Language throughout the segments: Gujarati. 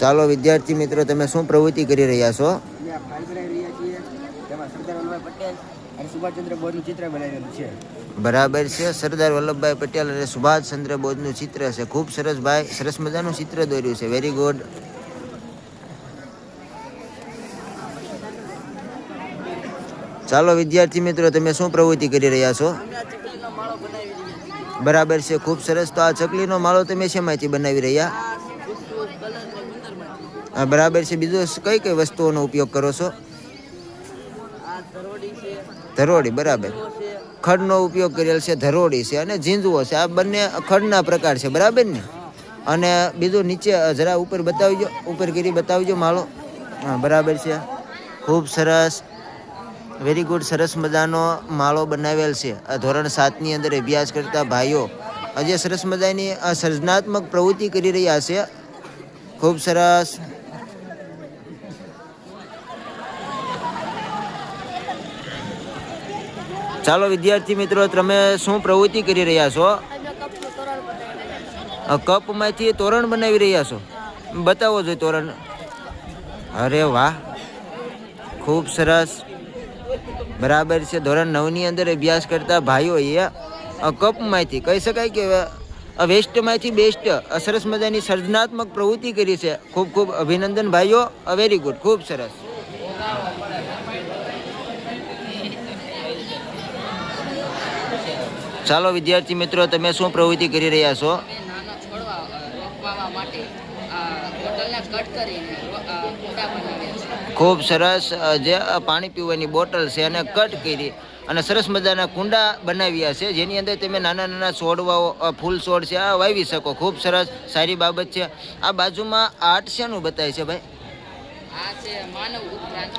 ચાલો વિદ્યાર્થી મિત્રો તમે શું પ્રવૃત્તિ કરી રહ્યા છો? બરાબર છે. સરદાર વલ્લભભાઈ પટેલ અને સુભાષચંદ્ર બોઝનું ચિત્ર છે. ખૂબ સરસ ભાઈ સરસ મજાનું ચિત્ર દોર્યું છે. વેરી ગુડ ચાલો વિદ્યાર્થી મિત્રો તમે શું પ્રવૃત્તિ કરી રહ્યા છો? બરાબર છે. ખૂબ સરસ. તો આ ચકલીનો માળો તમે શેમાંથી બનાવી રહ્યા? બરાબર છે. બીજો કઈ કઈ વસ્તુઓનો ઉપયોગ કરો છો? ધરોડી બરાબર. ખડનો ઉપયોગ કરેલ છે, ધરોડી છે અને ઝીંઝવો છે. આ બંને ખડના પ્રકાર છે, બરાબર ને? અને બીજું નીચે જરા ઉપર બતાવજો, ઉપર કરી બતાવજો માળો. હા, બરાબર છે. ખૂબ સરસ વેરી ગુડ સરસ મજાનો માળો બનાવેલ છે. ધોરણ સાતની અંદર અભ્યાસ કરતા ભાઈઓ આજે સરસ મજાની સર્જનાત્મક પ્રવૃત્તિ કરી રહ્યા છે. ખૂબ સરસ. ચાલો વિદ્યાર્થી મિત્રો તમે શું પ્રવૃત્તિ કરી રહ્યા છો? કપમાંથી તોરણ બનાવી રહ્યા છો? બતાવો જોઈએ તોરણ. અરે વાહ. ખૂબ સરસ. બરાબર છે. ધોરણ નવની અંદર અભ્યાસ કરતા ભાઈઓએ આ કપમાંથી કહી શકાય કે વેસ્ટમાંથી બેસ્ટ સરસ મજાની સર્જનાત્મક પ્રવૃત્તિ કરી છે. ખૂબ ખૂબ અભિનંદન ભાઈઓ. વેરી ગુડ ખૂબ સરસ. ચાલો વિદ્યાર્થી મિત્રો તમે શું પ્રવૃત્તિ કરી રહ્યા છો? ખૂબ સરસ જે પાણી પીવાની બોટલ છે એને કટ કરી અને સરસ મજાના કુંડા બનાવ્યા છે જેની અંદર તમે નાના નાના છોડવાઓ ફૂલ છોડ છે આ વાવી શકો. ખૂબ સરસ સારી બાબત છે. આ બાજુમાં આર્ટ શેનું બતાય છે ભાઈ.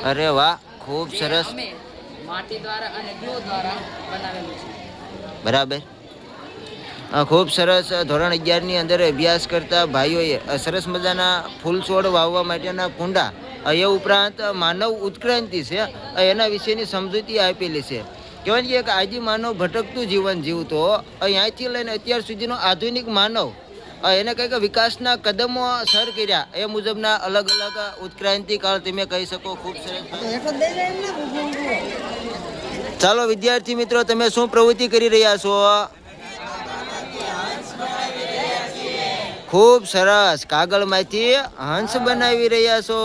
અરે વાહ ખૂબ સરસ. માટી દ્વારા અને ગ્લો દ્વારા બનાવેલું છે. બરાબર? ખૂબ સરસ ધોરણ અગિયારની અંદર અભ્યાસ કરતા ભાઈઓએ સરસ મજાના ફૂલ છોડ વાવવા માટેના કુંડા એ ઉપરાંત માનવ ઉત્ક્રાંતિ છે એના વિશેની સમજૂતી આપેલી છે. કહેવાય છે કે આદિ માનવ ભટકતું જીવન જીવતો અહીંયાથી લઈને અત્યાર સુધીનો આધુનિક માનવ એને કંઈક વિકાસના કદમો સર કર્યા, એ મુજબના અલગ અલગ ઉત્ક્રાંતિ કાળ તમે કહી શકો, ખૂબ સરસ. ચાલો વિદ્યાર્થી મિત્રો, તમે શું પ્રવૃત્તિ કરી રહ્યા છો? ખૂબ સરસ. કાગળમાંથી હંસ બનાવી રહ્યા છો.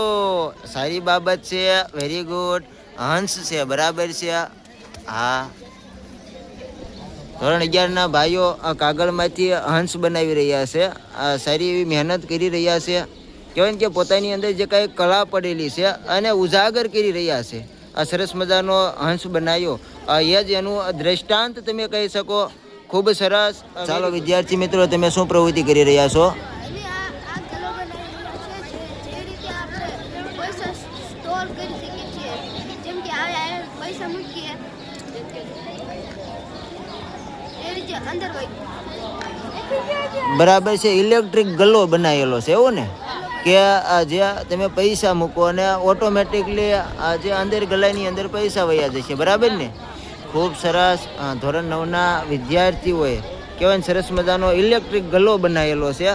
સારી બાબત છે. વેરી ગુડ હંસ છે. બરાબર છે. હા. ધોરણ અગિયારના ભાઈઓ કાગળમાંથી હંસ બનાવી રહ્યા છે. સારી એવી મહેનત કરી રહ્યા છે. કહેવાય ને કે પોતાની અંદર જે કાંઈ કળા પડેલી છે અને ઉજાગર કરી રહ્યા છે. આ સરસ મજાનો હંસ બનાવ્યો. આ એ જ એનું દ્રષ્ટાંત તમે કહી શકો. ખૂબ સરસ. ચાલો વિદ્યાર્થી મિત્રો તમે શું પ્રવૃત્તિ કરી રહ્યા છો? એટલે આ આ ગલો બનાવેલો છે જે જે રીતે આપણે પૈસા સ્ટોર કરી શકીએ છીએ. જેમ કે આવે આવે પૈસા મૂકીએ. એ રીતે અંદર હોય. બરાબર છે ઇલેક્ટ્રિક ગલ્લો બનાવેલો છે એવું ને? કે જે તમે પૈસા મૂકો અને ઓટોમેટિકલી જે અંદર ગલાની અંદર પૈસા વયા જશે, બરાબર ને? ખૂબ સરસ ધોરણ નવના વિદ્યાર્થીઓએ, કહેવાય સરસ મજાનો ઇલેક્ટ્રિક ગલ્લો બનાવેલો છે.